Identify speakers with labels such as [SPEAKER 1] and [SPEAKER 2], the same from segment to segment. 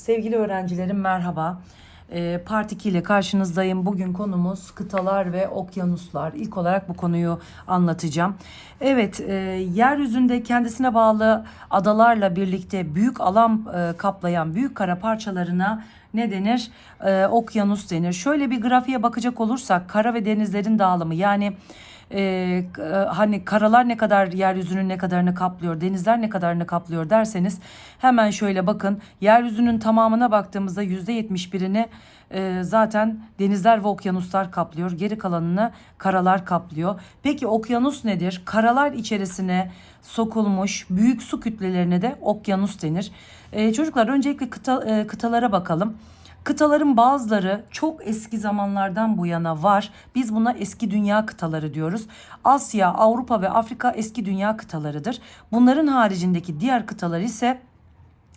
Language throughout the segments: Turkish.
[SPEAKER 1] Sevgili öğrencilerim merhaba. Ee, Part 2 ile karşınızdayım. Bugün konumuz kıtalar ve okyanuslar. İlk olarak bu konuyu anlatacağım. Evet, e, yeryüzünde kendisine bağlı adalarla birlikte büyük alan e, kaplayan büyük kara parçalarına ne denir? E, okyanus denir. Şöyle bir grafiğe bakacak olursak kara ve denizlerin dağılımı yani e, e, hani karalar ne kadar yeryüzünün ne kadarını kaplıyor, denizler ne kadarını kaplıyor derseniz hemen şöyle bakın. Yeryüzünün tamamına baktığımızda yüzde yetmiş birini e, zaten denizler ve okyanuslar kaplıyor. Geri kalanını karalar kaplıyor. Peki okyanus nedir? Karalar içerisine sokulmuş büyük su kütlelerine de okyanus denir. E, çocuklar öncelikle kıta, e, kıtalara bakalım. Kıtaların bazıları çok eski zamanlardan bu yana var. Biz buna eski dünya kıtaları diyoruz. Asya, Avrupa ve Afrika eski dünya kıtalarıdır. Bunların haricindeki diğer kıtalar ise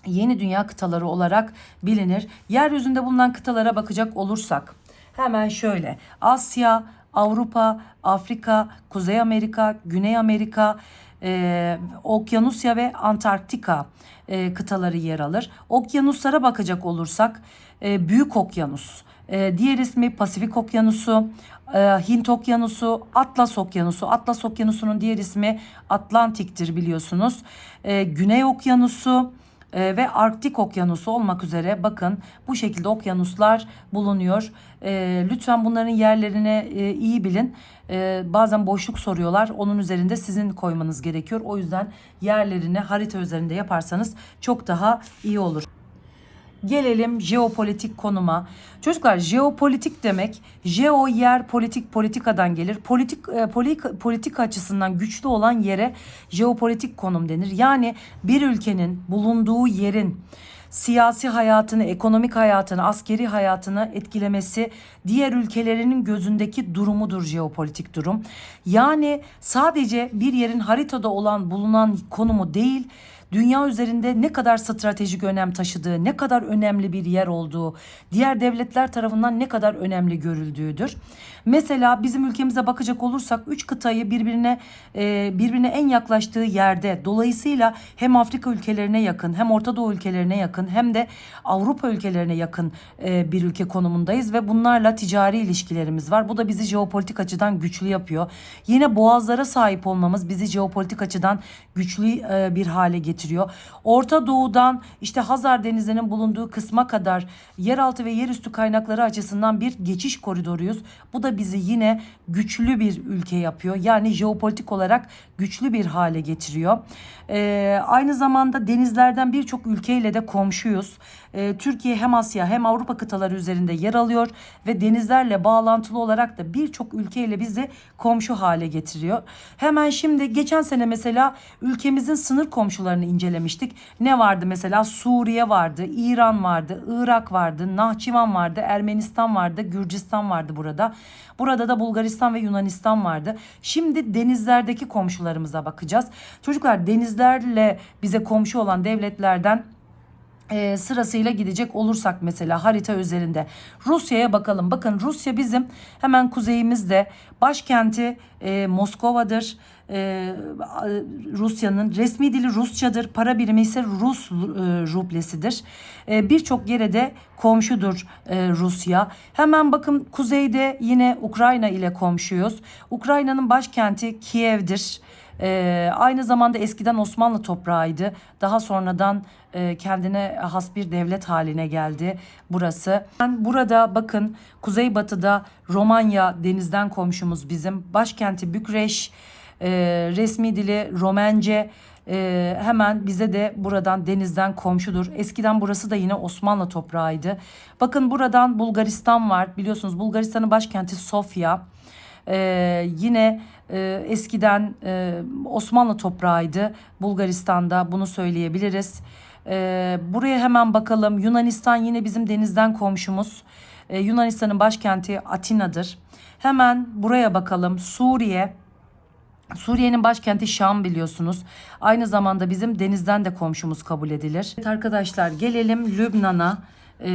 [SPEAKER 1] yeni dünya kıtaları olarak bilinir. Yeryüzünde bulunan kıtalara bakacak olursak hemen şöyle Asya, Avrupa, Afrika, Kuzey Amerika, Güney Amerika, e, Okyanusya ve Antarktika e, kıtaları yer alır. Okyanuslara bakacak olursak e, Büyük Okyanus, e, diğer ismi Pasifik Okyanusu, e, Hint Okyanusu, Atlas Okyanusu. Atlas Okyanusu'nun diğer ismi Atlantik'tir biliyorsunuz. E, Güney Okyanusu, e, ve Arktik Okyanusu olmak üzere bakın bu şekilde okyanuslar bulunuyor. E, lütfen bunların yerlerini e, iyi bilin. E, bazen boşluk soruyorlar. Onun üzerinde sizin koymanız gerekiyor. O yüzden yerlerini harita üzerinde yaparsanız çok daha iyi olur. Gelelim jeopolitik konuma. Çocuklar jeopolitik demek jeo yer politik politikadan gelir. Politik e, politik politik açısından güçlü olan yere jeopolitik konum denir. Yani bir ülkenin bulunduğu yerin siyasi hayatını, ekonomik hayatını, askeri hayatını etkilemesi diğer ülkelerinin gözündeki durumudur jeopolitik durum. Yani sadece bir yerin haritada olan bulunan konumu değil, dünya üzerinde ne kadar stratejik önem taşıdığı, ne kadar önemli bir yer olduğu, diğer devletler tarafından ne kadar önemli görüldüğüdür. Mesela bizim ülkemize bakacak olursak üç kıtayı birbirine e, birbirine en yaklaştığı yerde dolayısıyla hem Afrika ülkelerine yakın hem Orta Doğu ülkelerine yakın hem de Avrupa ülkelerine yakın e, bir ülke konumundayız ve bunlarla ticari ilişkilerimiz var. Bu da bizi jeopolitik açıdan güçlü yapıyor. Yine boğazlara sahip olmamız bizi jeopolitik açıdan güçlü e, bir hale getiriyor. Orta Doğu'dan işte Hazar Denizi'nin bulunduğu kısma kadar yeraltı ve yerüstü kaynakları açısından bir geçiş koridoruyuz. Bu da bizi yine güçlü bir ülke yapıyor. Yani jeopolitik olarak güçlü bir hale getiriyor. Ee, aynı zamanda denizlerden birçok ülkeyle de komşuyuz. Ee, Türkiye hem Asya hem Avrupa kıtaları üzerinde yer alıyor ve denizlerle bağlantılı olarak da birçok ülkeyle bizi komşu hale getiriyor. Hemen şimdi geçen sene mesela ülkemizin sınır komşularını incelemiştik. Ne vardı mesela? Suriye vardı, İran vardı, Irak vardı, Nahçıvan vardı, Ermenistan vardı, Gürcistan vardı burada. Burada da Bulgaristan ve Yunanistan vardı. Şimdi denizlerdeki komşularımıza bakacağız. Çocuklar denizlerle bize komşu olan devletlerden e, sırasıyla gidecek olursak mesela harita üzerinde Rusya'ya bakalım. Bakın Rusya bizim hemen kuzeyimizde başkenti e, Moskova'dır. E, Rusya'nın resmi dili Rusçadır. Para birimi ise Rus e, rublesidir. E, Birçok yere de komşudur e, Rusya. Hemen bakın kuzeyde yine Ukrayna ile komşuyuz. Ukrayna'nın başkenti Kiev'dir. Ee, aynı zamanda eskiden Osmanlı toprağıydı. Daha sonradan e, kendine has bir devlet haline geldi burası. Ben burada bakın kuzeybatıda Romanya denizden komşumuz bizim. Başkenti Bükreş, e, resmi dili Romence. E, hemen bize de buradan denizden komşudur. Eskiden burası da yine Osmanlı toprağıydı. Bakın buradan Bulgaristan var. Biliyorsunuz Bulgaristan'ın başkenti Sofya. Ee, yine e, eskiden e, Osmanlı toprağıydı Bulgaristan'da bunu söyleyebiliriz. Ee, buraya hemen bakalım Yunanistan yine bizim denizden komşumuz. Ee, Yunanistan'ın başkenti Atina'dır. Hemen buraya bakalım Suriye. Suriye'nin başkenti Şam biliyorsunuz. Aynı zamanda bizim denizden de komşumuz kabul edilir. Evet arkadaşlar gelelim Lübnan'a. Ee,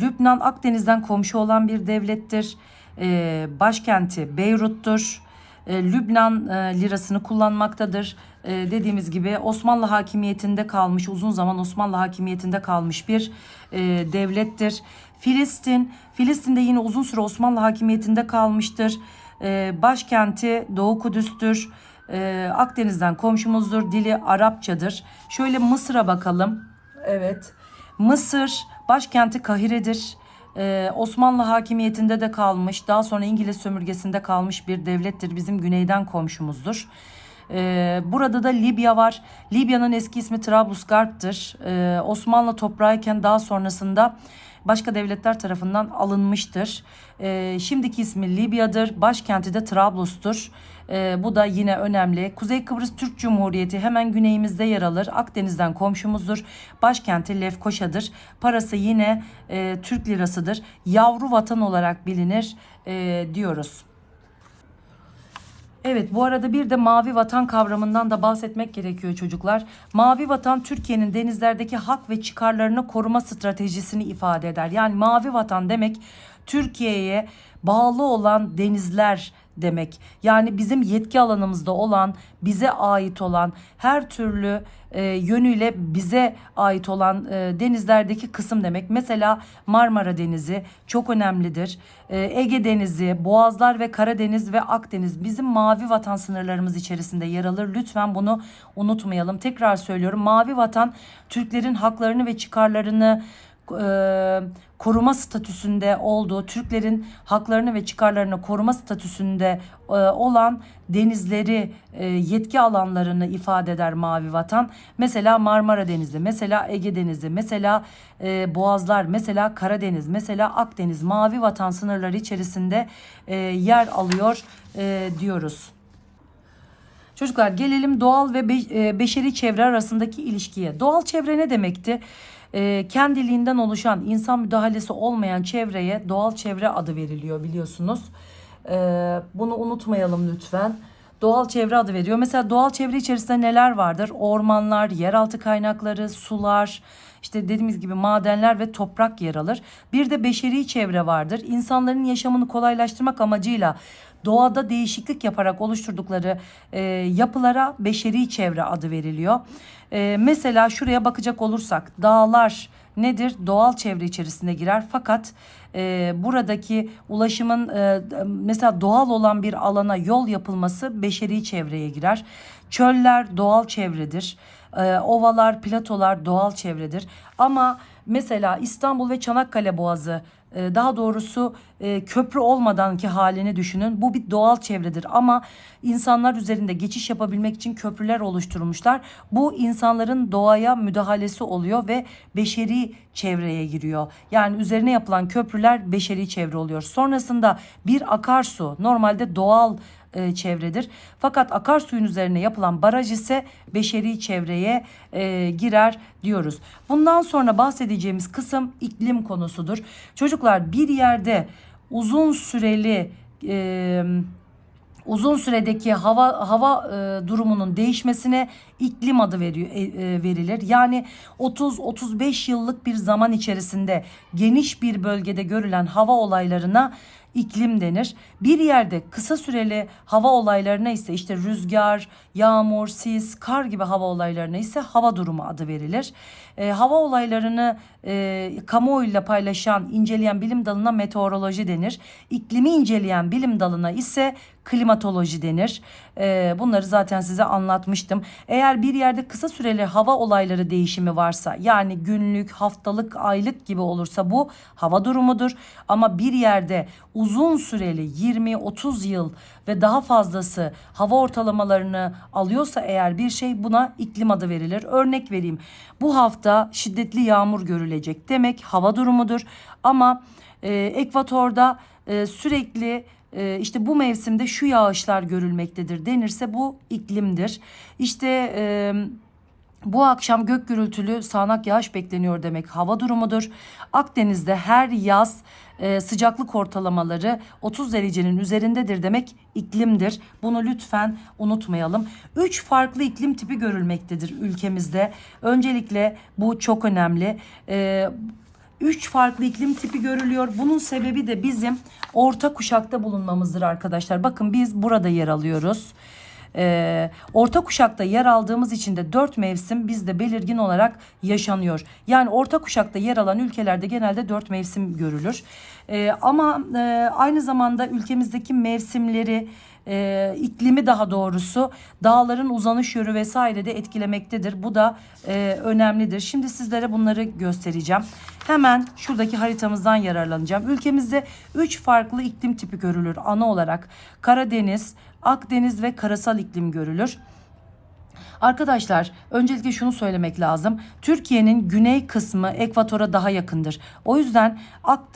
[SPEAKER 1] Lübnan Akdeniz'den komşu olan bir devlettir. Ee, başkenti Beyrut'tur. Ee, Lübnan e, lirasını kullanmaktadır. e, dediğimiz gibi Osmanlı hakimiyetinde kalmış, uzun zaman Osmanlı hakimiyetinde kalmış bir e, devlettir. Filistin, Filistin'de yine uzun süre Osmanlı hakimiyetinde kalmıştır. E, başkenti Doğu Kudüs'tür. E, Akdeniz'den komşumuzdur. Dili Arapçadır. Şöyle Mısır'a bakalım. Evet. Mısır başkenti Kahire'dir. Ee, Osmanlı hakimiyetinde de kalmış, daha sonra İngiliz sömürgesinde kalmış bir devlettir. Bizim güneyden komşumuzdur. Ee, burada da Libya var. Libya'nın eski ismi Trablusgarp'tır. Ee, Osmanlı toprağıyken daha sonrasında başka devletler tarafından alınmıştır. Ee, şimdiki ismi Libya'dır. Başkenti de Trablus'tur. Ee, bu da yine önemli. Kuzey Kıbrıs Türk Cumhuriyeti hemen güneyimizde yer alır. Akdeniz'den komşumuzdur. Başkenti Lefkoşa'dır. Parası yine e, Türk lirasıdır. Yavru vatan olarak bilinir e, diyoruz. Evet bu arada bir de mavi vatan kavramından da bahsetmek gerekiyor çocuklar. Mavi vatan Türkiye'nin denizlerdeki hak ve çıkarlarını koruma stratejisini ifade eder. Yani mavi vatan demek Türkiye'ye bağlı olan denizler demek. Yani bizim yetki alanımızda olan, bize ait olan her türlü e, yönüyle bize ait olan e, denizlerdeki kısım demek. Mesela Marmara Denizi çok önemlidir. E, Ege Denizi, Boğazlar ve Karadeniz ve Akdeniz bizim mavi vatan sınırlarımız içerisinde yer alır. Lütfen bunu unutmayalım. Tekrar söylüyorum. Mavi vatan Türklerin haklarını ve çıkarlarını e, koruma statüsünde olduğu, Türklerin haklarını ve çıkarlarını koruma statüsünde e, olan denizleri, e, yetki alanlarını ifade eder Mavi Vatan. Mesela Marmara Denizi, mesela Ege Denizi, mesela e, Boğazlar, mesela Karadeniz, mesela Akdeniz Mavi Vatan sınırları içerisinde e, yer alıyor e, diyoruz. Çocuklar gelelim doğal ve e, beşeri çevre arasındaki ilişkiye. Doğal çevre ne demekti? E, kendiliğinden oluşan, insan müdahalesi olmayan çevreye doğal çevre adı veriliyor biliyorsunuz. E, bunu unutmayalım lütfen. Doğal çevre adı veriyor. Mesela doğal çevre içerisinde neler vardır? Ormanlar, yeraltı kaynakları, sular, işte dediğimiz gibi madenler ve toprak yer alır. Bir de beşeri çevre vardır. İnsanların yaşamını kolaylaştırmak amacıyla doğada değişiklik yaparak oluşturdukları e, yapılara beşeri çevre adı veriliyor. E, mesela şuraya bakacak olursak dağlar nedir? Doğal çevre içerisine girer fakat e, buradaki ulaşımın e, mesela doğal olan bir alana yol yapılması beşeri çevreye girer. Çöller doğal çevredir. E, ovalar, platolar doğal çevredir. Ama mesela İstanbul ve Çanakkale Boğazı e, daha doğrusu e, köprü olmadanki halini düşünün. Bu bir doğal çevredir ama insanlar üzerinde geçiş yapabilmek için köprüler oluşturmuşlar. Bu insanların doğaya müdahalesi oluyor ve beşeri çevreye giriyor. Yani üzerine yapılan köprüler beşeri çevre oluyor. Sonrasında bir akarsu normalde doğal e, çevredir. Fakat akarsuyun üzerine yapılan baraj ise beşeri çevreye e, girer diyoruz. Bundan sonra bahsedeceğimiz kısım iklim konusudur. Çocuklar bir yerde uzun süreli e, uzun süredeki hava hava e, durumunun değişmesine iklim adı veriyor e, e, verilir. Yani 30-35 yıllık bir zaman içerisinde geniş bir bölgede görülen hava olaylarına iklim denir. Bir yerde kısa süreli hava olaylarına ise işte rüzgar, yağmur, sis, kar gibi hava olaylarına ise hava durumu adı verilir. E, hava olaylarını e, kamuoyuyla paylaşan, inceleyen bilim dalına meteoroloji denir. İklimi inceleyen bilim dalına ise klimatoloji denir. E, bunları zaten size anlatmıştım. Eğer bir yerde kısa süreli hava olayları değişimi varsa yani günlük, haftalık, aylık gibi olursa bu hava durumudur. Ama bir yerde uzun süreli 20-30 yıl ve daha fazlası hava ortalamalarını alıyorsa eğer bir şey buna iklim adı verilir. Örnek vereyim. Bu hafta şiddetli yağmur görülecek demek hava durumudur. Ama e, ekvatorda e, sürekli e, işte bu mevsimde şu yağışlar görülmektedir denirse bu iklimdir. İşte bu akşam gök gürültülü sağanak yağış bekleniyor demek hava durumudur. Akdeniz'de her yaz sıcaklık ortalamaları 30 derecenin üzerindedir demek iklimdir. Bunu lütfen unutmayalım. 3 farklı iklim tipi görülmektedir ülkemizde. Öncelikle bu çok önemli. E, Üç farklı iklim tipi görülüyor. Bunun sebebi de bizim orta kuşakta bulunmamızdır arkadaşlar. Bakın biz burada yer alıyoruz. Ee, orta kuşakta yer aldığımız için de dört mevsim bizde belirgin olarak yaşanıyor. Yani orta kuşakta yer alan ülkelerde genelde dört mevsim görülür. Ee, ama e, aynı zamanda ülkemizdeki mevsimleri e, iklimi daha doğrusu dağların uzanış yönü vesaire de etkilemektedir. Bu da e, önemlidir. Şimdi sizlere bunları göstereceğim. Hemen şuradaki haritamızdan yararlanacağım. Ülkemizde 3 farklı iklim tipi görülür ana olarak. Karadeniz, Akdeniz ve karasal iklim görülür. Arkadaşlar öncelikle şunu söylemek lazım. Türkiye'nin güney kısmı ekvatora daha yakındır. O yüzden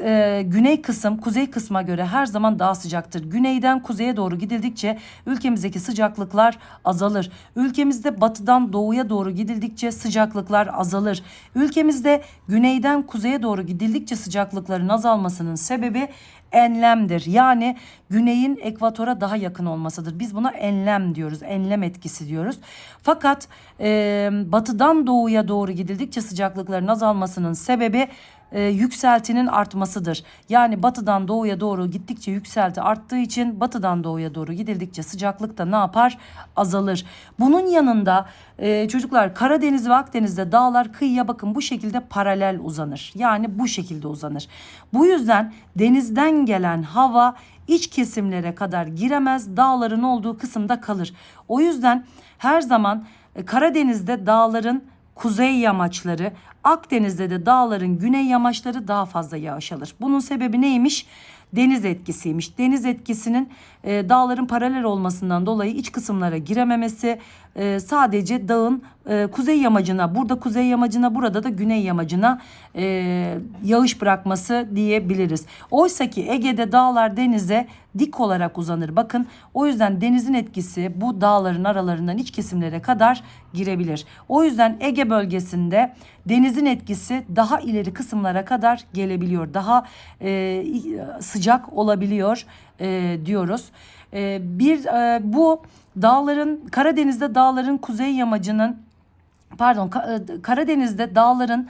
[SPEAKER 1] e, güney kısım kuzey kısma göre her zaman daha sıcaktır. Güneyden kuzeye doğru gidildikçe ülkemizdeki sıcaklıklar azalır. Ülkemizde batıdan doğuya doğru gidildikçe sıcaklıklar azalır. Ülkemizde güneyden kuzeye doğru gidildikçe sıcaklıkların azalmasının sebebi enlemdir. Yani güneyin ekvatora daha yakın olmasıdır. Biz buna enlem diyoruz. Enlem etkisi diyoruz. Fakat e, batıdan doğuya doğru gidildikçe sıcaklıkların azalmasının sebebi e, yükseltinin artmasıdır. Yani batıdan doğuya doğru gittikçe yükselti arttığı için batıdan doğuya doğru gidildikçe sıcaklık da ne yapar? Azalır. Bunun yanında e, çocuklar Karadeniz ve Akdeniz'de dağlar kıyıya bakın bu şekilde paralel uzanır. Yani bu şekilde uzanır. Bu yüzden denizden gelen hava iç kesimlere kadar giremez. Dağların olduğu kısımda kalır. O yüzden her zaman e, Karadeniz'de dağların kuzey yamaçları, Akdeniz'de de dağların güney yamaçları daha fazla yağış alır. Bunun sebebi neymiş? Deniz etkisiymiş. Deniz etkisinin e, dağların paralel olmasından dolayı iç kısımlara girememesi e, sadece dağın e, kuzey yamacına, burada kuzey yamacına, burada da güney yamacına e, yağış bırakması diyebiliriz. Oysa ki Ege'de dağlar denize dik olarak uzanır. Bakın o yüzden denizin etkisi bu dağların aralarından iç kesimlere kadar girebilir. O yüzden Ege bölgesinde denizin etkisi daha ileri kısımlara kadar gelebiliyor. Daha e, sıcak olabiliyor e, diyoruz. E, bir e, bu dağların Karadeniz'de dağların kuzey yamacının pardon e, Karadeniz'de dağların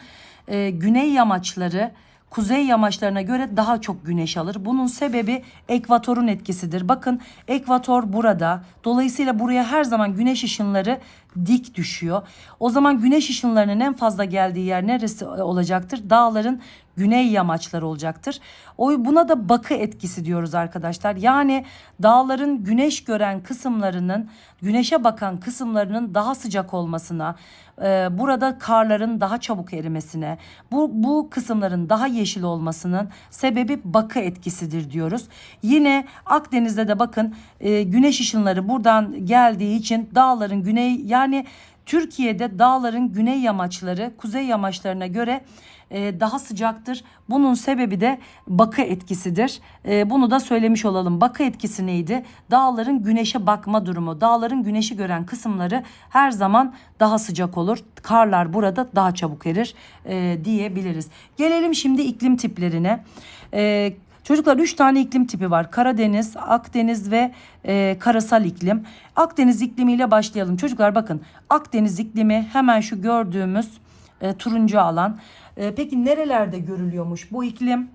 [SPEAKER 1] e, güney yamaçları kuzey yamaçlarına göre daha çok güneş alır. Bunun sebebi ekvatorun etkisidir. Bakın ekvator burada. Dolayısıyla buraya her zaman güneş ışınları dik düşüyor. O zaman güneş ışınlarının en fazla geldiği yer neresi olacaktır? Dağların güney yamaçları olacaktır. O buna da bakı etkisi diyoruz arkadaşlar. Yani dağların güneş gören kısımlarının, güneşe bakan kısımlarının daha sıcak olmasına, e, burada karların daha çabuk erimesine, bu bu kısımların daha yeşil olmasının sebebi bakı etkisidir diyoruz. Yine Akdeniz'de de bakın e, güneş ışınları buradan geldiği için dağların güney yani Türkiye'de dağların güney yamaçları kuzey yamaçlarına göre e, daha sıcaktır. Bunun sebebi de bakı etkisidir. E, bunu da söylemiş olalım. Bakı etkisi neydi? Dağların güneşe bakma durumu. Dağların güneşi gören kısımları her zaman daha sıcak olur. Karlar burada daha çabuk erir e, diyebiliriz. Gelelim şimdi iklim tiplerine. E, Çocuklar 3 tane iklim tipi var. Karadeniz, Akdeniz ve e, karasal iklim. Akdeniz iklimiyle başlayalım. Çocuklar bakın Akdeniz iklimi hemen şu gördüğümüz e, turuncu alan. E, peki nerelerde görülüyormuş bu iklim?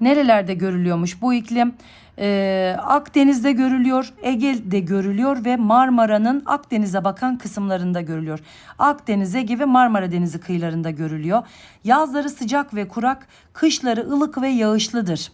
[SPEAKER 1] Nerelerde görülüyormuş bu iklim? Ee, Akdeniz'de görülüyor, Ege'de görülüyor ve Marmara'nın Akdeniz'e bakan kısımlarında görülüyor. Akdeniz, Ege ve Marmara Denizi kıyılarında görülüyor. Yazları sıcak ve kurak, kışları ılık ve yağışlıdır.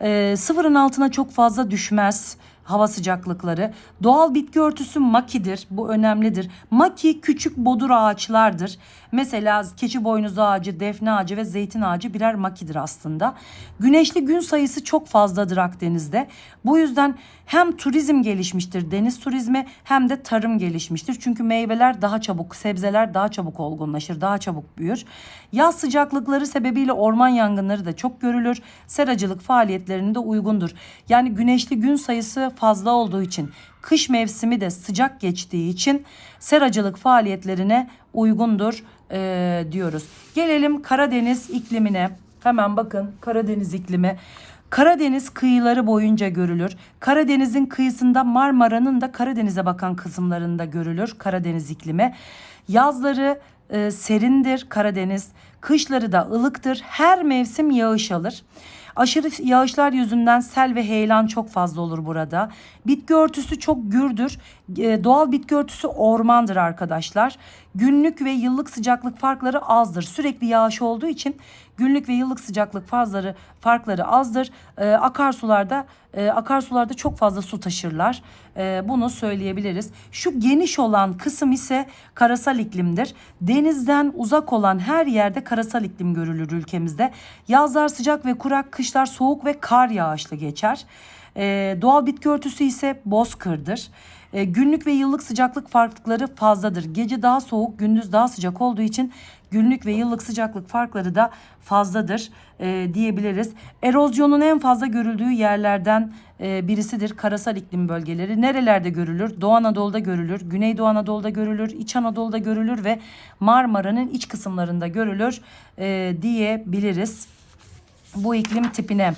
[SPEAKER 1] Ee, sıfırın altına çok fazla düşmez hava sıcaklıkları. Doğal bitki örtüsü makidir. Bu önemlidir. Maki küçük bodur ağaçlardır. Mesela keçi boynuzu ağacı, defne ağacı ve zeytin ağacı birer makidir aslında. Güneşli gün sayısı çok fazladır Akdeniz'de. Bu yüzden hem turizm gelişmiştir, deniz turizmi hem de tarım gelişmiştir. Çünkü meyveler daha çabuk, sebzeler daha çabuk olgunlaşır, daha çabuk büyür. Yaz sıcaklıkları sebebiyle orman yangınları da çok görülür. Seracılık faaliyetlerine de uygundur. Yani güneşli gün sayısı fazla olduğu için kış mevsimi de sıcak geçtiği için seracılık faaliyetlerine uygundur e, diyoruz. Gelelim Karadeniz iklimine. Hemen bakın Karadeniz iklimi. Karadeniz kıyıları boyunca görülür. Karadeniz'in kıyısında Marmara'nın da Karadeniz'e bakan kısımlarında görülür Karadeniz iklimi. Yazları e, serindir Karadeniz. Kışları da ılıktır. Her mevsim yağış alır. Aşırı yağışlar yüzünden sel ve heyelan çok fazla olur burada. Bitki örtüsü çok gürdür. E, doğal bitki örtüsü ormandır arkadaşlar. Günlük ve yıllık sıcaklık farkları azdır. Sürekli yağış olduğu için günlük ve yıllık sıcaklık farkları farkları azdır. E, akarsularda e, akarsularda çok fazla su taşırlar. E, bunu söyleyebiliriz. Şu geniş olan kısım ise karasal iklimdir. Denizden uzak olan her yerde karasal iklim görülür ülkemizde. Yazlar sıcak ve kurak, kışlar soğuk ve kar yağışlı geçer. E, doğal bitki örtüsü ise bozkırdır. E, günlük ve yıllık sıcaklık farklılıkları fazladır. Gece daha soğuk, gündüz daha sıcak olduğu için günlük ve yıllık sıcaklık farkları da fazladır e, diyebiliriz. Erozyonun en fazla görüldüğü yerlerden e, birisidir karasal iklim bölgeleri. Nerelerde görülür? Doğu Anadolu'da görülür, Güneydoğu Anadolu'da görülür, İç Anadolu'da görülür ve Marmara'nın iç kısımlarında görülür e, diyebiliriz bu iklim tipine.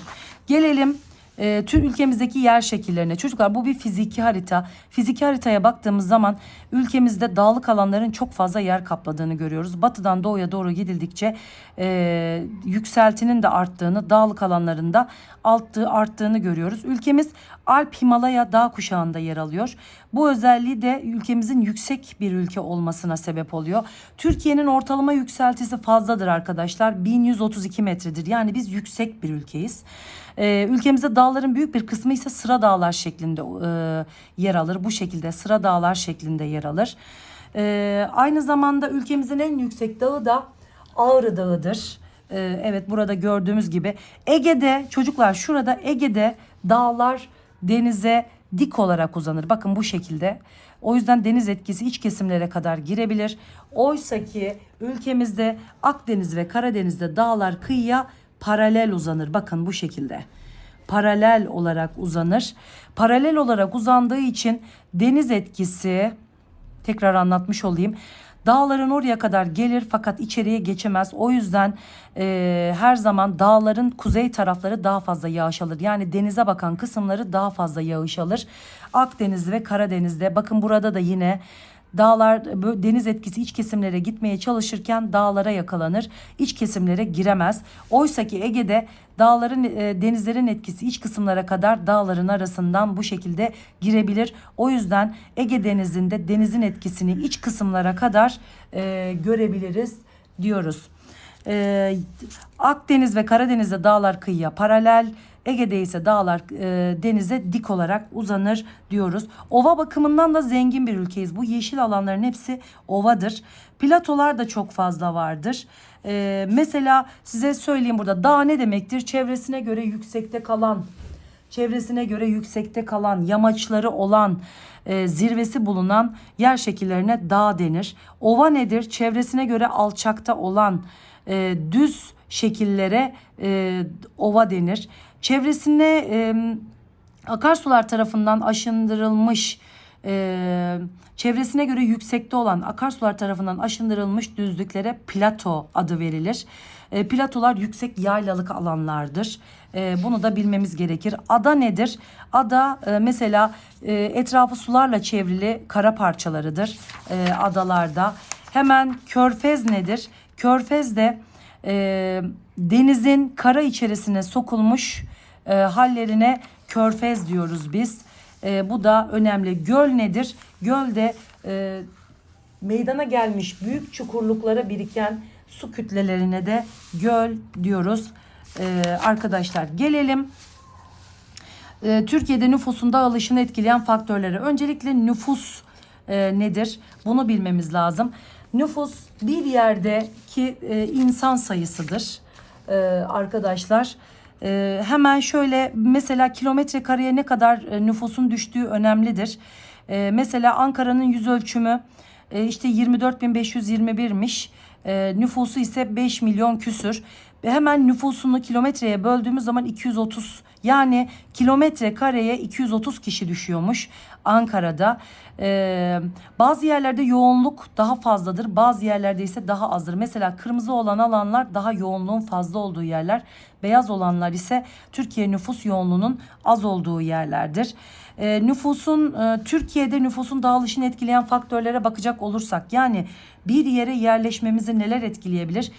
[SPEAKER 1] Gelelim e, tüm ülkemizdeki yer şekillerine. Çocuklar bu bir fiziki harita. Fiziki haritaya baktığımız zaman ülkemizde dağlık alanların çok fazla yer kapladığını görüyoruz. Batıdan doğuya doğru gidildikçe e, yükseltinin de arttığını, dağlık alanlarında alttığı arttığını görüyoruz. Ülkemiz Alp Himalaya dağ kuşağında yer alıyor. Bu özelliği de ülkemizin yüksek bir ülke olmasına sebep oluyor. Türkiye'nin ortalama yükseltisi fazladır arkadaşlar. 1132 metredir. Yani biz yüksek bir ülkeyiz. Ee, ülkemizde dağların büyük bir kısmı ise sıra dağlar şeklinde e, yer alır. Bu şekilde sıra dağlar şeklinde yer alır. Ee, aynı zamanda ülkemizin en yüksek dağı da Ağrı Dağı'dır. Ee, evet burada gördüğümüz gibi Ege'de çocuklar şurada Ege'de dağlar denize dik olarak uzanır. Bakın bu şekilde. O yüzden deniz etkisi iç kesimlere kadar girebilir. Oysa ki ülkemizde Akdeniz ve Karadeniz'de dağlar kıyıya paralel uzanır. Bakın bu şekilde. Paralel olarak uzanır. Paralel olarak uzandığı için deniz etkisi tekrar anlatmış olayım. Dağların oraya kadar gelir fakat içeriye geçemez. O yüzden e, her zaman dağların kuzey tarafları daha fazla yağış alır. Yani denize bakan kısımları daha fazla yağış alır. Akdeniz ve Karadeniz'de bakın burada da yine Dağlar deniz etkisi iç kesimlere gitmeye çalışırken dağlara yakalanır. İç kesimlere giremez. Oysa ki Ege'de dağların e, denizlerin etkisi iç kısımlara kadar dağların arasından bu şekilde girebilir. O yüzden Ege denizinde denizin etkisini iç kısımlara kadar e, görebiliriz diyoruz. E, Akdeniz ve Karadeniz'de dağlar kıyıya paralel. Ege'de ise dağlar e, denize dik olarak uzanır diyoruz. Ova bakımından da zengin bir ülkeyiz. Bu yeşil alanların hepsi ovadır. Platolar da çok fazla vardır. E, mesela size söyleyeyim burada dağ ne demektir? Çevresine göre yüksekte kalan, çevresine göre yüksekte kalan, yamaçları olan, e, zirvesi bulunan yer şekillerine dağ denir. Ova nedir? Çevresine göre alçakta olan, e, düz şekillere e, ova denir. Çevresine e, akarsular tarafından aşındırılmış e, çevresine göre yüksekte olan akarsular tarafından aşındırılmış düzlüklere plato adı verilir. E, platolar yüksek yaylalık alanlardır. E, bunu da bilmemiz gerekir. Ada nedir? Ada e, mesela e, etrafı sularla çevrili kara parçalarıdır e, adalarda. Hemen körfez nedir? Körfez de e, denizin kara içerisine sokulmuş e, hallerine körfez diyoruz biz. E, bu da önemli. Göl nedir? Göl de e, meydana gelmiş büyük çukurluklara biriken su kütlelerine de göl diyoruz. E, arkadaşlar gelelim e, Türkiye'de nüfusun dağılışını etkileyen faktörlere. Öncelikle nüfus e, nedir? Bunu bilmemiz lazım. Nüfus bir yerdeki e, insan sayısıdır e, arkadaşlar. E, hemen şöyle mesela kilometre kareye ne kadar e, nüfusun düştüğü önemlidir. E, mesela Ankara'nın yüz ölçümü e, işte 24.521'miş. E, nüfusu ise 5 milyon küsür. Hemen nüfusunu kilometreye böldüğümüz zaman 230 yani kilometre kareye 230 kişi düşüyormuş Ankara'da. Ee, bazı yerlerde yoğunluk daha fazladır. Bazı yerlerde ise daha azdır. Mesela kırmızı olan alanlar daha yoğunluğun fazla olduğu yerler. Beyaz olanlar ise Türkiye nüfus yoğunluğunun az olduğu yerlerdir. Ee, nüfusun e, Türkiye'de nüfusun dağılışını etkileyen faktörlere bakacak olursak yani bir yere yerleşmemizi neler etkileyebilir?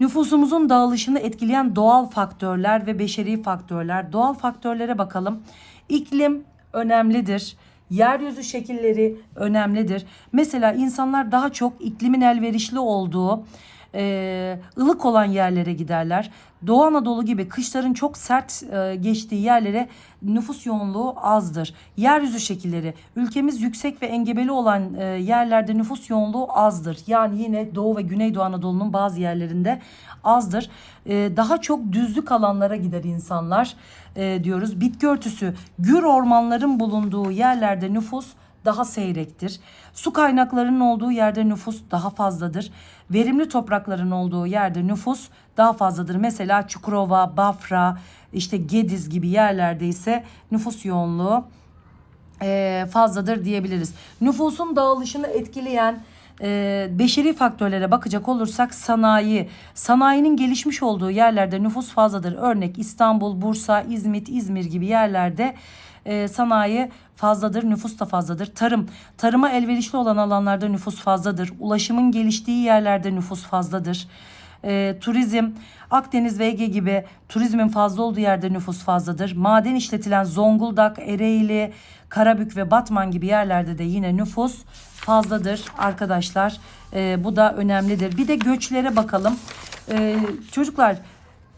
[SPEAKER 1] Nüfusumuzun dağılışını etkileyen doğal faktörler ve beşeri faktörler. Doğal faktörlere bakalım. İklim önemlidir. Yeryüzü şekilleri önemlidir. Mesela insanlar daha çok iklimin elverişli olduğu, e, ılık olan yerlere giderler. Doğu Anadolu gibi kışların çok sert e, geçtiği yerlere nüfus yoğunluğu azdır. Yeryüzü şekilleri ülkemiz yüksek ve engebeli olan e, yerlerde nüfus yoğunluğu azdır. Yani yine Doğu ve Güneydoğu Anadolu'nun bazı yerlerinde azdır. E, daha çok düzlük alanlara gider insanlar e, diyoruz. Bitki örtüsü gür ormanların bulunduğu yerlerde nüfus daha seyrektir. Su kaynaklarının olduğu yerde nüfus daha fazladır. Verimli toprakların olduğu yerde nüfus daha fazladır. Mesela Çukurova, Bafra, işte Gediz gibi yerlerde ise nüfus yoğunluğu e, fazladır diyebiliriz. Nüfusun dağılışını etkileyen e, beşeri faktörlere bakacak olursak sanayi, sanayinin gelişmiş olduğu yerlerde nüfus fazladır. Örnek İstanbul, Bursa, İzmit, İzmir gibi yerlerde e, sanayi fazladır, nüfus da fazladır. Tarım, tarıma elverişli olan alanlarda nüfus fazladır. Ulaşımın geliştiği yerlerde nüfus fazladır. E, turizm, Akdeniz ve Ege gibi turizmin fazla olduğu yerde nüfus fazladır. Maden işletilen Zonguldak, Ereğli, Karabük ve Batman gibi yerlerde de yine nüfus fazladır arkadaşlar. E, bu da önemlidir. Bir de göçlere bakalım. E, çocuklar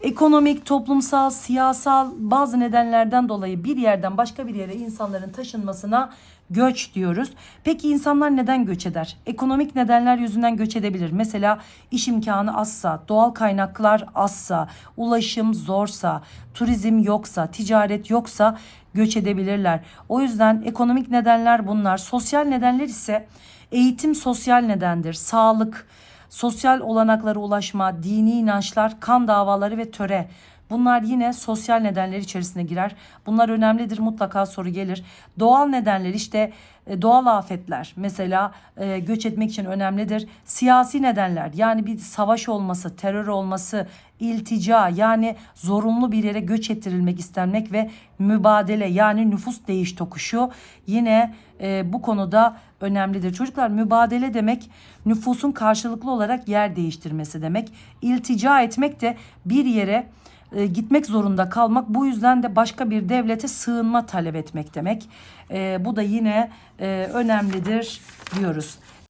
[SPEAKER 1] ekonomik, toplumsal, siyasal bazı nedenlerden dolayı bir yerden başka bir yere insanların taşınmasına göç diyoruz. Peki insanlar neden göç eder? Ekonomik nedenler yüzünden göç edebilir. Mesela iş imkanı azsa, doğal kaynaklar azsa, ulaşım zorsa, turizm yoksa, ticaret yoksa göç edebilirler. O yüzden ekonomik nedenler bunlar. Sosyal nedenler ise eğitim sosyal nedendir. Sağlık, sosyal olanaklara ulaşma, dini inançlar, kan davaları ve töre. Bunlar yine sosyal nedenler içerisine girer. Bunlar önemlidir mutlaka soru gelir. Doğal nedenler işte e, doğal afetler mesela e, göç etmek için önemlidir. Siyasi nedenler yani bir savaş olması, terör olması, iltica yani zorunlu bir yere göç ettirilmek istenmek ve mübadele yani nüfus değiş tokuşu yine e, bu konuda önemlidir. Çocuklar mübadele demek nüfusun karşılıklı olarak yer değiştirmesi demek. İltica etmek de bir yere e, gitmek zorunda kalmak bu yüzden de başka bir devlete sığınma talep etmek demek. E, bu da yine e, önemlidir diyoruz.